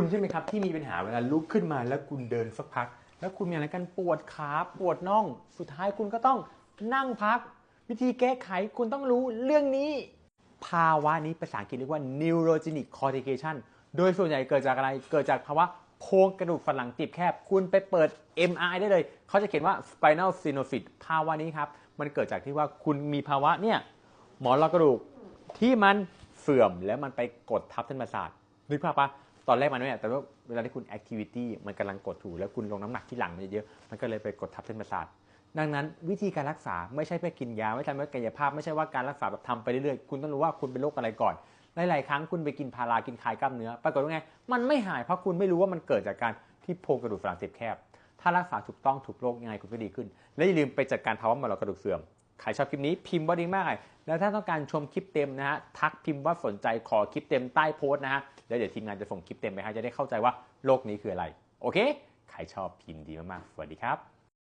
คุณใช่ไหมครับที่มีปัญหาเวลาลุกขึ้นมาแล้วคุณเดินสักพัก แล้วคุณมีอะไรกันปวดขาปวดน่อง สุดท้ายคุณก็ต้องนั่งพัก วิธีแก้ไขคุณต้องรู้เรื่องนี้ ภาวะนี้ภาษาอังกฤษเรียกว่า neurogenic cortication โดยส่วนใหญ่เกิดจากอะไรเกิดจากภาวะโครงกระดูกสันหลังตีบแคบ คุณไปเปิด MRI ได้เลย เขาจะเขียนว่า spinal stenosis ภาวะนี้ครับ มันเกิดจากที่ว่าคุณมีภาวะเนี่ยหมอนรองกระดูกที่มันเสื่อมแล้วมันไปกดทับเส้นประสาทนึกภาพปะ ตอนแรกมันไม่แต่ว่าเวลาที่คุณ activity มันกำลังกดถูแล้วคุณลงน้ำหนักที่หลังมันเยอะๆมันก็เลยไปกดทับเส้นประสาทดังนั้นวิธีการรักษาไม่ใช่เพื่กินยาไม่ใช่เพื่กายภาพไม่ใช่ว่าการรักษาแบบทำไปเรื่อยๆคุณต้องรู้ว่าคุณเป็นโรคอะไรก่อนหลายๆครั้งคุณไปกินพารากินคลายกล้ามเนื้อปรากฏว่าไงมันไม่หายเพราะคุณไม่รู้ว่ามันเกิดจากการที่โพรงกระดูกสันหลังตีบแคบ ถ้ารักษาถูกต้องถูกโรคยังไงคุณก็ดีขึ้น และอย่าลืมไปจัดการภาวะมะเร็งกระดูกเสื่อมใครชอบคลิปนี้พิมพ์ว่าดีมาก แล้วถ้าต้องการชมคลิปเต็มนะฮะทักพิมพ์ว่าสนใจขอคลิปเต็มใต้โพสต์นะฮะ แล้วเดี๋ยวทีมงานจะส่งคลิปเต็มไปให้จะได้เข้าใจว่าโลกนี้คืออะไร โอเค ใครชอบพิมพ์ดีมากๆ สวัสดีครับ